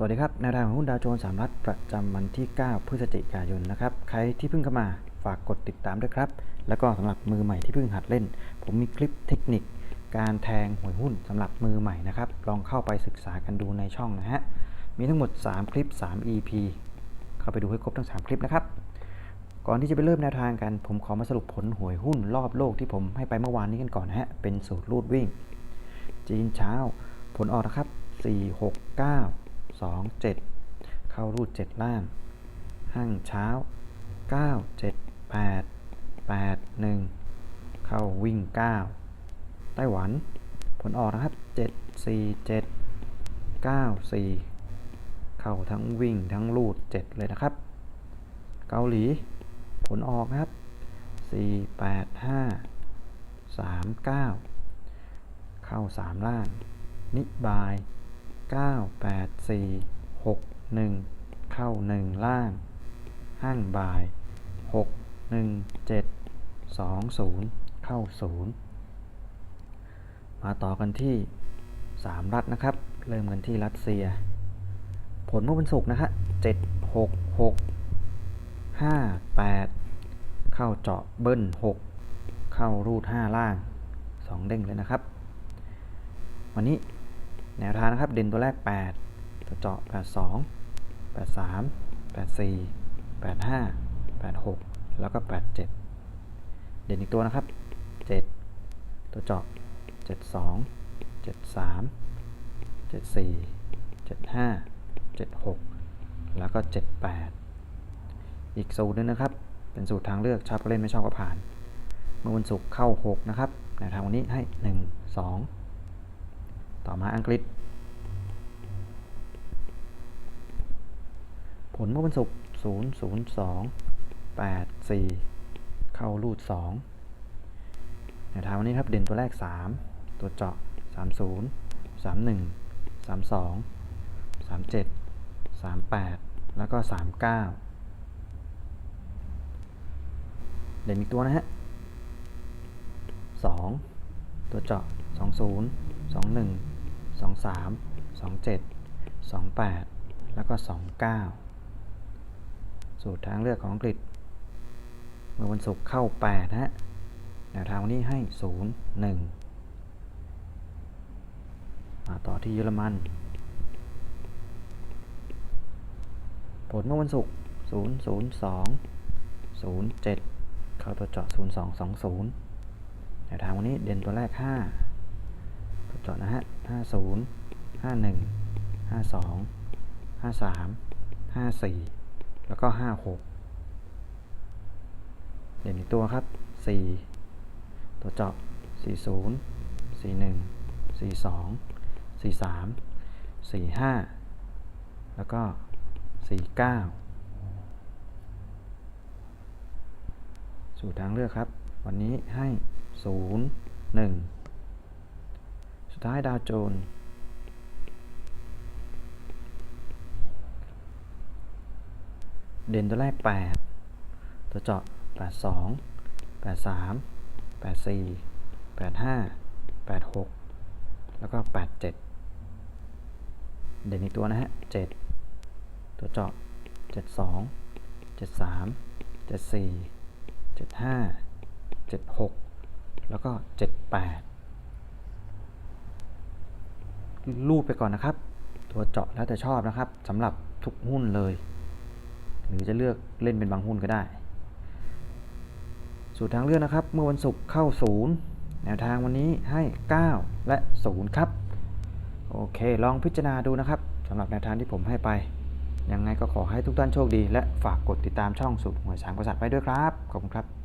สวัสดีครับแนวทางของหุ้นดาวโจนส์สามรัฐประจำวันที่ 9 พฤศจิกายนนะครับ ใครที่เพิ่งเข้ามาฝากกดติดตามด้วยครับ แล้วก็สำหรับมือใหม่ที่เพิ่งหัดเล่น ผมมีคลิปเทคนิค การแทงหวยหุ้นสำหรับมือใหม่นะครับ ลองเข้าไปศึกษากันดูในช่องนะฮะ มีทั้งหมด 3 คลิป 3 EP เข้าไปดูให้ครบทั้ง 3 คลิปนะครับ ก่อนที่จะไปเริ่มแนวทางกัน ผมขอมาสรุปผลหวยหุ้นรอบโลกที่ผมให้ไปเมื่อวานนี้กันก่อนนะฮะ เป็นสูตรรูดวิ่ง จีนเช้า ผลออกนะครับ 4 6 9 2 7 เข้ารูด 7 ล่างห้างเช้า 9 7 8 8 1 เข้าวิ่ง 9 ไต้หวัน ผลออกนะครับ 7 4 7 9 4 เข้าทั้งวิ่งทั้งรูด 7 เลยนะครับ เกาหลี ผลออกครับ 4 8 5 3 9 เข้า 3 ล่าง นิบาย 9 8 4 6 1 เข้า 1 ล่าง ห้างบ่าย 6 1 7 2 0 เข้า 0 มาต่อกันที่ 3 รัฐนะครับ เริ่มกันที่รัสเซีย ผลเมื่อวันศุกร์นะฮะ7 6 6 5 8 เข้าเจาะเบิ้ล 6 เข้ารูด 5 ล่าง 2 เด้งเลยนะครับ วันนี้ แนวทางนะครับเด่นตัวแรก 8 ตัวเจาะ 82 83 84 85 86 แล้วก็ 87 เด่นอีกตัวนะครับ 7 ตัวเจาะ 72 73 74 75 76 แล้วก็ 78 อีกสูตรหนึงนะครับ เป็นสูตรทางเลือกชอบก็เล่นไม่ชอบก็ผ่าน เมื่อวันศุกร์เข้า 6 นะครับแนวทางวันนี้ให้ 1 2 ต่อมาอังกฤษ ผลเมื่อวันศุกร์0 0 2 8 4 เข้ารูด2แนวทางวันนี้ครับเด่นตัวแรก 3 ตัวเจาะ 30 31 32 37 38 แล้วก็ 39 เด่นอีกตัวนะฮะ 2 ตัวเจาะ 20 21 23 27 28 แล้วก็ 29 สูตรทางเลือกของอังกฤษ เมื่อวันศุกร์เข้า8นะฮะ แนวทางวันนี้ให้ 0 1 มาต่อที่เยอรมัน ผลเมื่อวันศุกร์0 0 2 0 7เข้าตัวเจาะ 0 2 2 0แนวทางวันนี้เด่นตัวแรก 5 ตัวเจาะนะฮะ 50 51 52 53 54 แล้วก็ 56 เด่นอีกตัวครับ 4 ตัวเจาะ 40 41 42 43 45 แล้วก็ 49สูตรทางเลือกครับ วันนี้ให้ 0 1 สุดท้ายดาวโจนส์เด่นตัวแรก 8 ตัวเจาะ 82 83 84 85 86 แล้วก็ 87 เด่นอีกตัวนะฮะ 7 ตัวเจาะ 72 73 74 75 76 แล้วก็ 78 รูดไปก่อนนะครับ ตัวเจาะแล้วแต่ชอบนะครับสำหรับทุกหุ้นเลย หรือจะเลือกเล่นเป็นบางหุ้นก็ได้ สูตรทางเลือกนะครับ เมื่อวันศุกร์เข้า0แนวทางวันนี้ให้ 9 และ 0 ครับ โอเค ลองพิจารณาดูนะครับสำหรับแนวทางที่ผมให้ไป ยังไงก็ขอให้ทุกท่านโชคดี และฝากกดติดตามช่องสุดหวยสามกษัตริย์ไว้ด้วยครับ ขอบคุณครับ